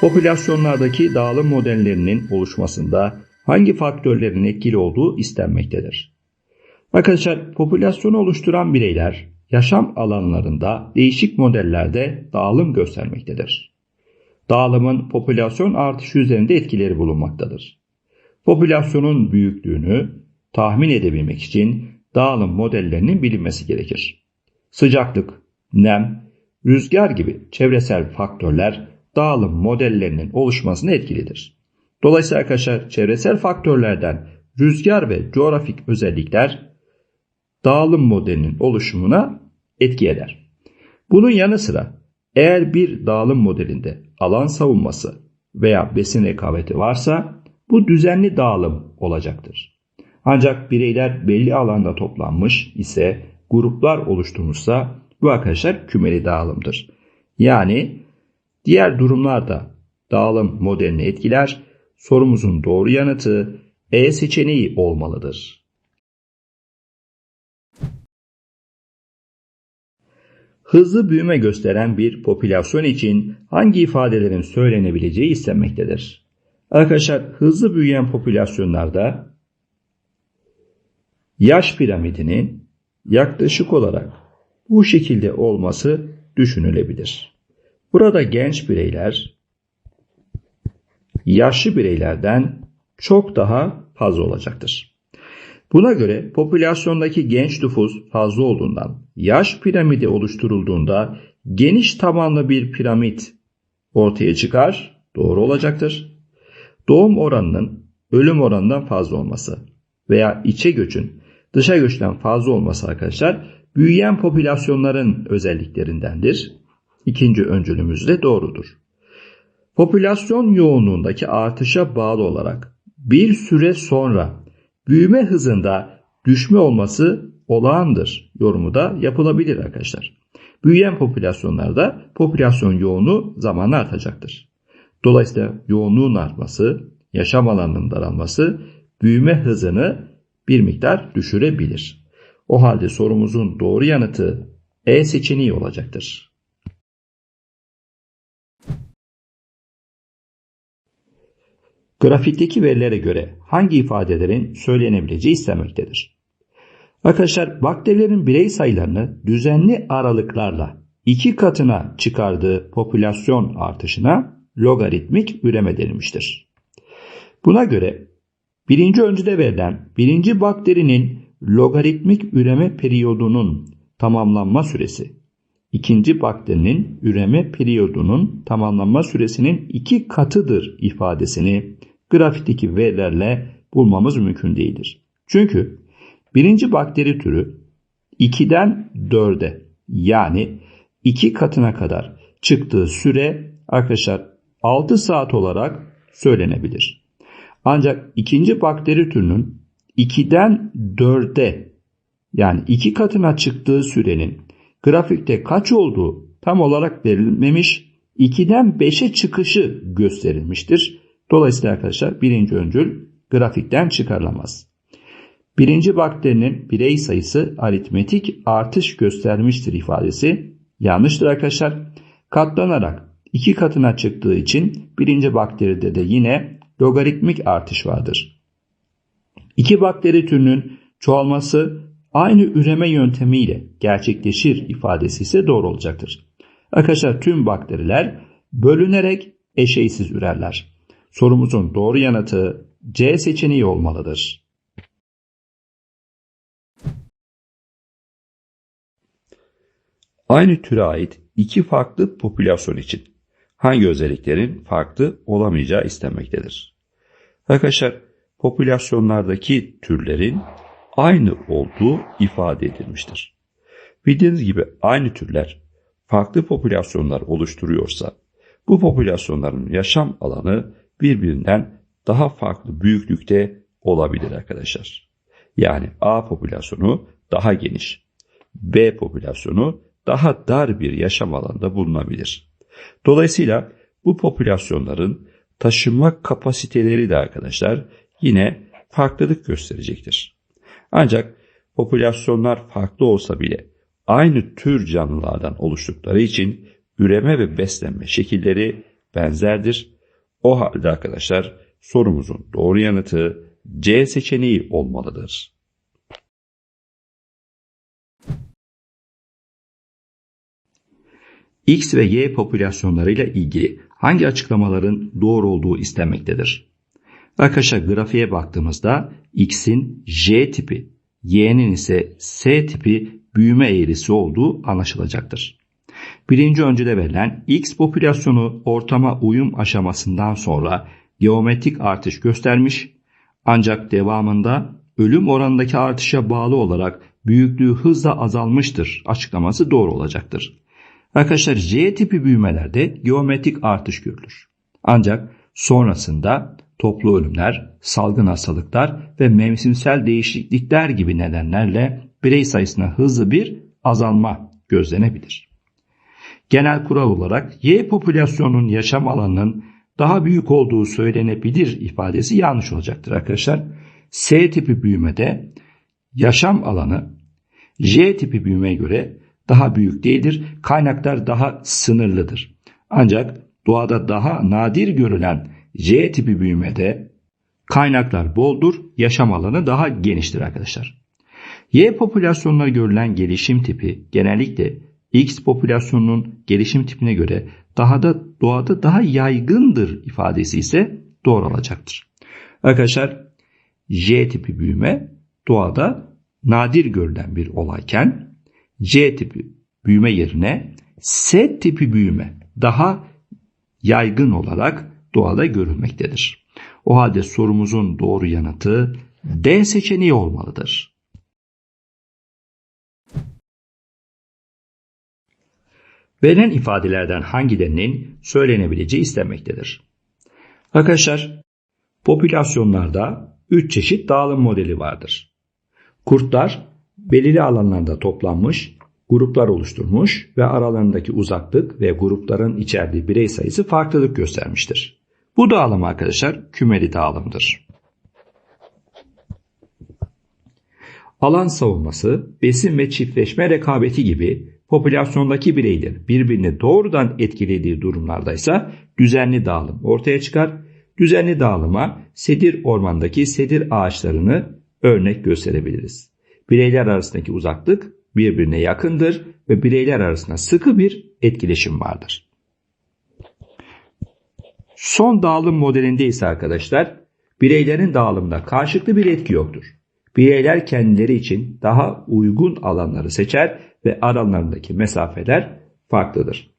Popülasyonlardaki dağılım modellerinin oluşmasında hangi faktörlerin etkili olduğu istenmektedir. Arkadaşlar popülasyonu oluşturan bireyler yaşam alanlarında değişik modellerde dağılım göstermektedir. Dağılımın popülasyon artışı üzerinde etkileri bulunmaktadır. Popülasyonun büyüklüğünü tahmin edebilmek için dağılım modellerinin bilinmesi gerekir. Sıcaklık, nem, rüzgar gibi çevresel faktörler dağılım modellerinin oluşmasına etkilidir. Dolayısıyla arkadaşlar çevresel faktörlerden rüzgar ve coğrafik özellikler dağılım modelinin oluşumuna etki eder. Bunun yanı sıra eğer bir dağılım modelinde alan savunması veya besin rekabeti varsa bu düzenli dağılım olacaktır. Ancak bireyler belli alanda toplanmış ise gruplar oluşturmuşsa bu arkadaşlar kümeli dağılımdır. Yani diğer durumlarda dağılım modelini etkiler. Sorumuzun doğru yanıtı E seçeneği olmalıdır. Hızlı büyüme gösteren bir popülasyon için hangi ifadelerin söylenebileceği istenmektedir. Arkadaşlar hızlı büyüyen popülasyonlarda yaş piramidinin yaklaşık olarak bu şekilde olması düşünülebilir. Burada genç bireyler yaşlı bireylerden çok daha fazla olacaktır. Buna göre popülasyondaki genç nüfus fazla olduğundan yaş piramidi oluşturulduğunda geniş tabanlı bir piramit ortaya çıkar. Doğru olacaktır. Doğum oranının ölüm oranından fazla olması veya içe göçün dışa göçten fazla olması arkadaşlar büyüyen popülasyonların özelliklerindendir. İkinci öncülümüz de doğrudur. Popülasyon yoğunluğundaki artışa bağlı olarak bir süre sonra büyüme hızında düşme olması olağandır yorumu da yapılabilir arkadaşlar. Büyüyen popülasyonlarda popülasyon yoğunluğu zamanla artacaktır. Dolayısıyla yoğunluğun artması, yaşam alanının daralması büyüme hızını bir miktar düşürebilir. O halde sorumuzun doğru yanıtı E seçeneği olacaktır. Grafikteki verilere göre hangi ifadelerin söylenebileceği istenmektedir. Arkadaşlar bakterilerin birey sayılarını düzenli aralıklarla iki katına çıkardığı popülasyon artışına logaritmik üreme denilmiştir. Buna göre birinci öncüde verilen birinci bakterinin logaritmik üreme periyodunun tamamlanma süresi ikinci bakterinin üreme periyodunun tamamlanma süresinin iki katıdır ifadesini grafikteki verilerle bulmamız mümkün değildir. Çünkü birinci bakteri türü 2'den 4'e yani 2 katına kadar çıktığı süre arkadaşlar 6 saat olarak söylenebilir. Ancak ikinci bakteri türünün 2'den 4'e yani 2 katına çıktığı sürenin grafikte kaç olduğu tam olarak verilmemiş 2'den 5'e çıkışı gösterilmiştir. Dolayısıyla arkadaşlar birinci öncül grafikten çıkarılamaz. Birinci bakterinin birey sayısı aritmetik artış göstermiştir ifadesi yanlıştır arkadaşlar. Katlanarak iki katına çıktığı için birinci bakteride de yine logaritmik artış vardır. İki bakteri türünün çoğalması aynı üreme yöntemiyle gerçekleşir ifadesi ise doğru olacaktır. Arkadaşlar tüm bakteriler bölünerek eşeysiz ürerler. Sorumuzun doğru yanıtı C seçeneği olmalıdır. Aynı türe ait iki farklı popülasyon için hangi özelliklerin farklı olamayacağı istenmektedir. Arkadaşlar popülasyonlardaki türlerin aynı olduğu ifade edilmiştir. Bildiğiniz gibi aynı türler farklı popülasyonlar oluşturuyorsa bu popülasyonların yaşam alanı birbirinden daha farklı büyüklükte olabilir arkadaşlar. Yani A popülasyonu daha geniş, B popülasyonu daha dar bir yaşam alanında bulunabilir. Dolayısıyla bu popülasyonların taşınma kapasiteleri de arkadaşlar yine farklılık gösterecektir. Ancak popülasyonlar farklı olsa bile aynı tür canlılardan oluştukları için üreme ve beslenme şekilleri benzerdir. O halde arkadaşlar sorumuzun doğru yanıtı C seçeneği olmalıdır. X ve Y popülasyonlarıyla ilgili hangi açıklamaların doğru olduğu istenmektedir? Arkadaşlar grafiğe baktığımızda X'in J tipi, Y'nin ise S tipi büyüme eğrisi olduğu anlaşılacaktır. Birinci öncüde verilen X popülasyonu ortama uyum aşamasından sonra geometrik artış göstermiş ancak devamında ölüm oranındaki artışa bağlı olarak büyüklüğü hızla azalmıştır açıklaması doğru olacaktır. Arkadaşlar J tipi büyümelerde geometrik artış görülür. Ancak sonrasında toplu ölümler, salgın hastalıklar ve mevsimsel değişiklikler gibi nedenlerle birey sayısına hızlı bir azalma gözlenebilir. Genel kural olarak Y popülasyonunun yaşam alanının daha büyük olduğu söylenebilir ifadesi yanlış olacaktır arkadaşlar. S tipi büyümede yaşam alanı J tipi büyümeye göre daha büyük değildir. Kaynaklar daha sınırlıdır. Ancak doğada daha nadir görülen J tipi büyümede kaynaklar boldur, yaşam alanı daha geniştir arkadaşlar. Y popülasyonunda görülen gelişim tipi genellikle X popülasyonunun gelişim tipine göre daha da doğada daha yaygındır ifadesi ise doğru olacaktır. Arkadaşlar J tipi büyüme doğada nadir görülen bir olayken J tipi büyüme yerine S tipi büyüme daha yaygın olarak doğada görülmektedir. O halde sorumuzun doğru yanıtı D seçeneği olmalıdır. Verilen ifadelerden hangilerinin söylenebileceği istenmektedir. Arkadaşlar, popülasyonlarda 3 çeşit dağılım modeli vardır. Kurtlar belirli alanlarda toplanmış, gruplar oluşturmuş ve aralarındaki uzaklık ve grupların içerdiği birey sayısı farklılık göstermiştir. Bu dağılım arkadaşlar kümeli dağılımdır. Alan savunması, besin ve çiftleşme rekabeti gibi popülasyondaki bireylerin birbirini doğrudan etkilediği durumlarda ise düzenli dağılım ortaya çıkar. Düzenli dağılıma sedir ormandaki sedir ağaçlarını örnek gösterebiliriz. Bireyler arasındaki uzaklık birbirine yakındır ve bireyler arasında sıkı bir etkileşim vardır. Son dağılım modelinde ise arkadaşlar bireylerin dağılımında karşılıklı bir etki yoktur. Bireyler kendileri için daha uygun alanları seçer ve aralarındaki mesafeler farklıdır.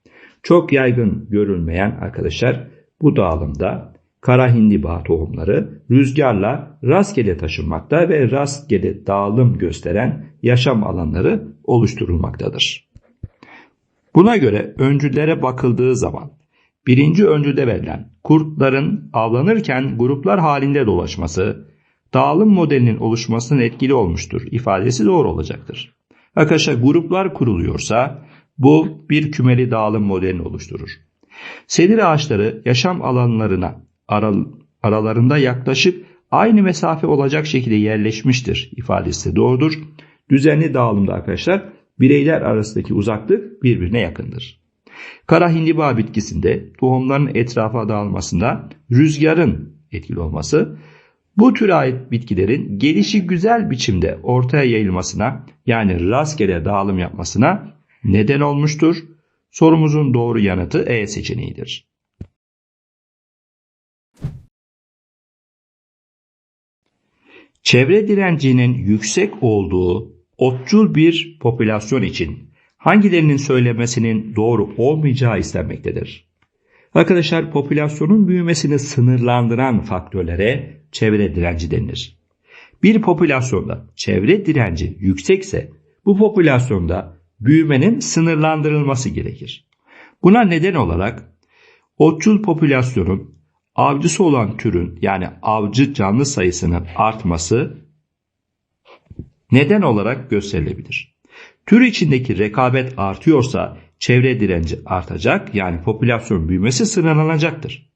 Çok yaygın görülmeyen arkadaşlar bu dağılımda kara hindiba tohumları rüzgarla rastgele taşınmakta ve rastgele dağılım gösteren yaşam alanları oluşturulmaktadır. Buna göre öncüllere bakıldığı zaman birinci öncüde verilen kurtların avlanırken gruplar halinde dolaşması dağılım modelinin oluşmasının etkili olmuştur ifadesi doğru olacaktır. Arkadaşlar gruplar kuruluyorsa bu bir kümeli dağılım modelini oluşturur. Sedir ağaçları yaşam alanlarına aral aralarında yaklaşık aynı mesafe olacak şekilde yerleşmiştir ifadesi doğrudur. Düzenli dağılımda arkadaşlar bireyler arasındaki uzaklık birbirine yakındır. Kara hindiba bitkisinde tohumların etrafa dağılmasında rüzgarın etkili olması bu türe ait bitkilerin gelişi güzel biçimde ortaya yayılmasına yani rastgele dağılım yapmasına neden olmuştur. Sorumuzun doğru yanıtı E seçeneğidir. Çevre direncinin yüksek olduğu otçul bir popülasyon için hangilerinin söylemesinin doğru olmayacağı istenmektedir. Arkadaşlar popülasyonun büyümesini sınırlandıran faktörlere çevre direnci denilir. Bir popülasyonda çevre direnci yüksekse bu popülasyonda büyümenin sınırlandırılması gerekir. Buna neden olarak otçul popülasyonun avcısı olan türün yani avcı canlı sayısının artması neden olarak gösterilebilir. Tür içindeki rekabet artıyorsa çevre direnci artacak yani popülasyon büyümesi sınırlanacaktır.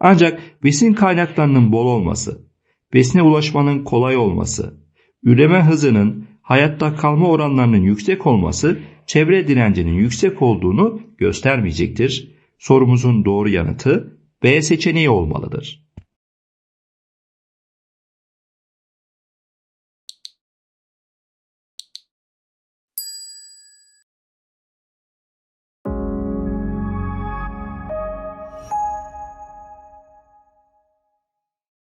Ancak besin kaynaklarının bol olması, besine ulaşmanın kolay olması, üreme hızının hayatta kalma oranlarının yüksek olması çevre direncinin yüksek olduğunu göstermeyecektir. Sorumuzun doğru yanıtı B seçeneği olmalıdır.